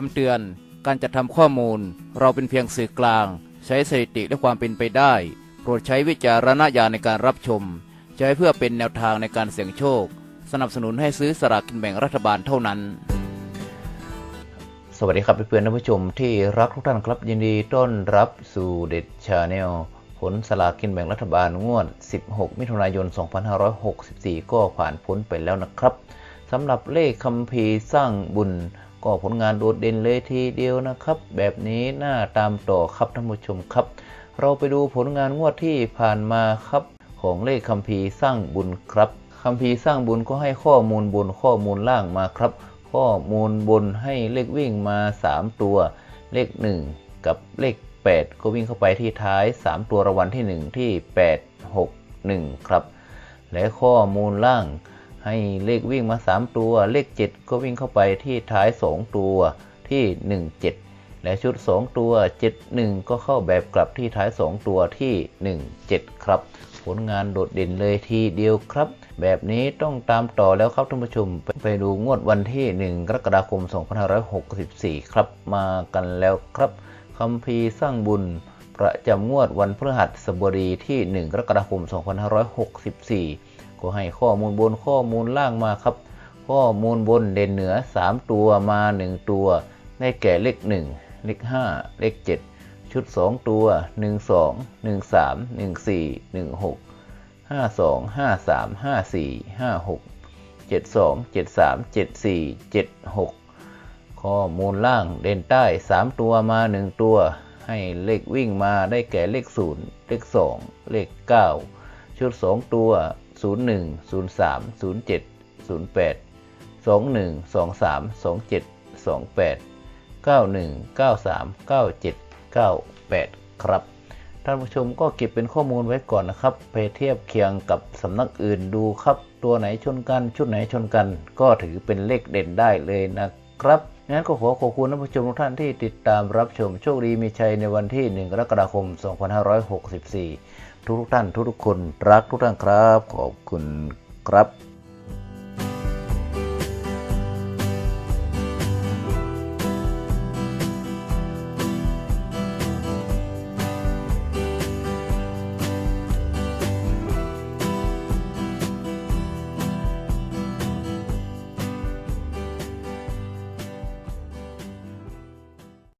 คำเตือน การจัดทำข้อมูล เราเป็นเพียงสื่อกลาง ใช้สถิติและความเป็นไปได้ โปรดใช้วิจารณญาณในการรับชม ใช้เพื่อเป็นแนวทางในการเสี่ยงโชค สนับสนุนให้ซื้อสลากกินแบ่งรัฐบาลเท่านั้น สวัสดีครับเพื่อนๆท่านผู้ชมที่รักทุกท่านครับยินดีต้อนรับสู่เด็ดชาแนลผลสลากกินแบ่งรัฐบาลงวด 16 มิถุนายน 2564 ก็ผ่านพ้นไปแล้วนะครับสำหรับเลขคัมภีร์สร้างบุญ ก็ผลงานโดดเด่นเลยทีเดียวนะครับ แบบนี้น่าตามต่อครับท่านผู้ชมครับ เราไปดูผลงานงวดที่ผ่านมาครับ ของเลขคัมภีร์สร้างบุญครับคัมภีร์สร้างบุญก็ให้ข้อมูลบนข้อมูลล่างมาครับ ข้อมูลบนให้เลขวิ่งมา 3 ตัว เลข 1 กับเลข 8 ก็วิ่งเข้าไปที่ท้าย 3 ตัวรางวัลที่ 1 ที่ 8 6 1 ครับ และข้อมูลล่าง ให้เลขวิ่งมา 3 ตัว เลข 7 ก็วิ่งเข้าไปที่ท้าย 2 ตัวที่ 1 7 และชุด 2 ตัว 7 1 ก็เข้าแบบกลับที่ท้าย 2 ตัวที่ 1 7 ครับ ผลงานโดดเด่นเลยทีเดียวครับ แบบนี้ต้องตามต่อแล้วครับท่านผู้ชม ไปไปดูงวดวันที่ 1 กรกฎาคม 2564 ครับ มากันแล้วครับคัมภีสร้างบุญประจำงวดวันพฤหัสบดีที่ 1 กรกฎาคม 2564 ก็ให้ข้อมูลบนข้อมูลล่างมาครับ ข้อมูลบนเด่นเหนือ 3 ตัวมา 1 ตัว ได้แก่เลข 1 เลข 5 เลข 7 ชุด 2 ตัว 1 2 1 3 1 4 1 6 5 2 5 3 5 4 5 6 7 2 7 3 7 4 7 6 ข้อมูลล่างเด่นใต้ 3 ตัวมา 1 ตัว ให้เลขวิ่งมาได้แก่เลข 0 เลข 2 เลข 9 ชุด 2 ตัว 01 03 07 08 21 23 27 28 91 93 97 98 ครับ ท่านผู้ชมก็เก็บเป็นข้อมูลไว้ก่อนนะครับ ไปเทียบเคียงกับสำนักอื่นดูครับ ตัวไหนชนกัน ชุดไหนชนกัน ก็ถือเป็นเลขเด่นได้เลยนะครับ งั้นก็ขอขอบคุณท่านผู้ชมทุกท่านที่ติดตามรับชมโชคดีมีชัยในวันที่ 1 กรกฎาคม 2564 ทุกๆท่านทุกๆคนรักทุกท่านครับ ขอบคุณครับ